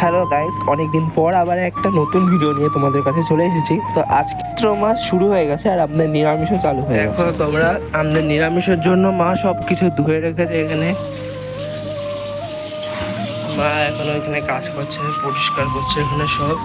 Hello guys অনেকদিন পর আবার একটা নতুন ভিডিও নিয়ে তোমাদের কাছে চলে এসেছি। তো আজকে মাস শুরু হয়ে গেছে আর আপনাদের নিরামিষও চালু হয়ে গেছে। তোমরা, আমাদের নিরামিষের জন্য মা সব কিছু ধুয়ে রেখেছে এখানে। মা এখন ওইখানে কাজ করছে, পরিষ্কার করছে এখানে সব।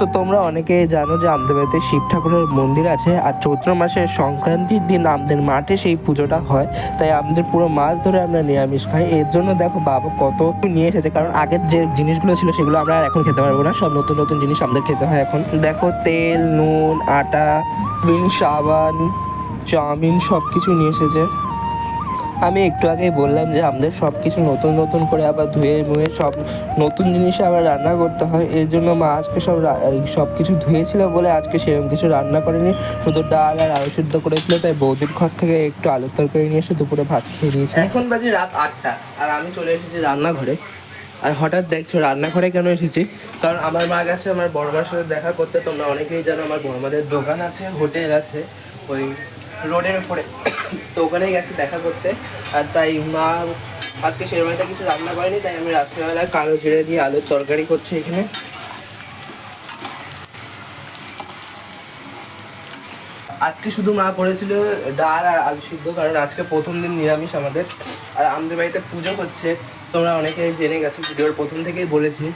তো তোমরা অনেকেই জানো যে আমাদের বাড়িতে শিব ঠাকুরের মন্দির আছে, আর চৈত্র মাসের সংক্রান্তির দিন আমাদের মাঠে সেই পুজোটা হয়। তাই আমাদের পুরো মাছ ধরে আমরা নিরামিষ খাই। এর জন্য দেখো বাবা কত নিয়ে এসেছে, কারণ আগের যে জিনিসগুলো ছিল সেগুলো আমরা এখন খেতে পারব না। সব নতুন নতুন জিনিস আমাদের খেতে হয় এখন। দেখো তেল, নুন, আটা, বিন, সাবান, চাউমিন সব কিছু নিয়ে এসেছে। আমি একটু আগেই বললাম যে আমাদের সব কিছু নতুন নতুন করে আবার ধুয়ে মুয়ে সব নতুন জিনিসে আবার রান্না করতে হয়। এর জন্য মা আজকে সব সব কিছু ধুয়েছিল বলে আজকে সেরকম কিছু রান্না করেনি। শুধু ডাল আর আলু সিদ্ধ করেছিল, তাই বৌদির ঘর থেকে একটু আলুর তরকারি নিয়ে এসে দুপুরে ভাত খেয়ে নিয়েছে। এখন বাজে রাত আটটা আর আমি চলে এসেছি রান্নাঘরে। আর হঠাৎ দেখছ রান্নাঘরে কেন এসেছি? কারণ আমার মা গেছে, আমার বড় মার সাথে দেখা করতে। তোমরা অনেকেই জানো আমার বড় মাদের দোকান আছে, হোটেল আছে। ওই রোডের উপরে। তো ওখানে গেছে দেখা করতে। আর তাই মা আজকে সেরকম একটা কিছু রান্না করেনি, তাই আমি রাত্রিবেলা কালো জিরে দিয়ে আলুর তরকারি করছি এখানে। আজকে শুধু মা করেছিল ডাল আর আলু সিদ্ধ, কারণ আজকে প্রথম দিন নিরামিষ আমাদের। আর আমাদের বাড়িতে পুজো হচ্ছে, তোমরা অনেকে জেনে গেছো, ভিডিওর প্রথম থেকেই বলেছি।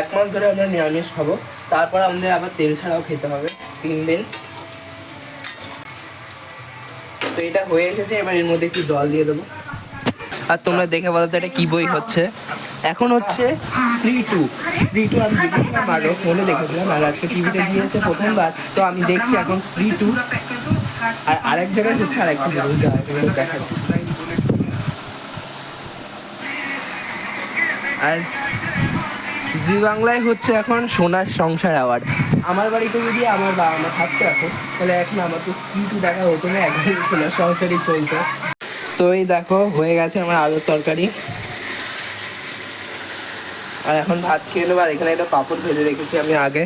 এক মাস ধরে আমরা নিরামিষ খাব, তারপর আমাদের আবার তেল ছাড়াও খেতে হবে, তিন দিন। তো এটা হয়ে এসেছে, এবার এর মধ্যে একটু জল দিয়ে দেবো। আর তোমরা দেখে বলো তো এটা কি বই হচ্ছে। এখন হচ্ছে থ্রি টু থ্রি টু আমি দেখেছিলাম আরও ফোনে দেখেছিলাম আর আজকে টিভিতে দিয়েছে প্রথমবার, তো আমি দেখছি এখন থ্রি টু আর আরেক জায়গায় হচ্ছে জিনিস দেখা দেখা আর জি বাংলায় হচ্ছে এখন সোনার সংসার অ্যাওয়ার্ড আমার বাড়িতে যদি আমার বাবা মা থাকতে এখন, তাহলে এখন আমার তো স্কিটু দেখা হতো না একদম সোনার সংসারই চলতো। তো এই দেখো, হয়ে গেছে আমার আলুর তরকারি। আর এখন ভাত খেয়ে নেব, আর এখানে একটা পাপড় ভেজে রেখেছি আমি আগে।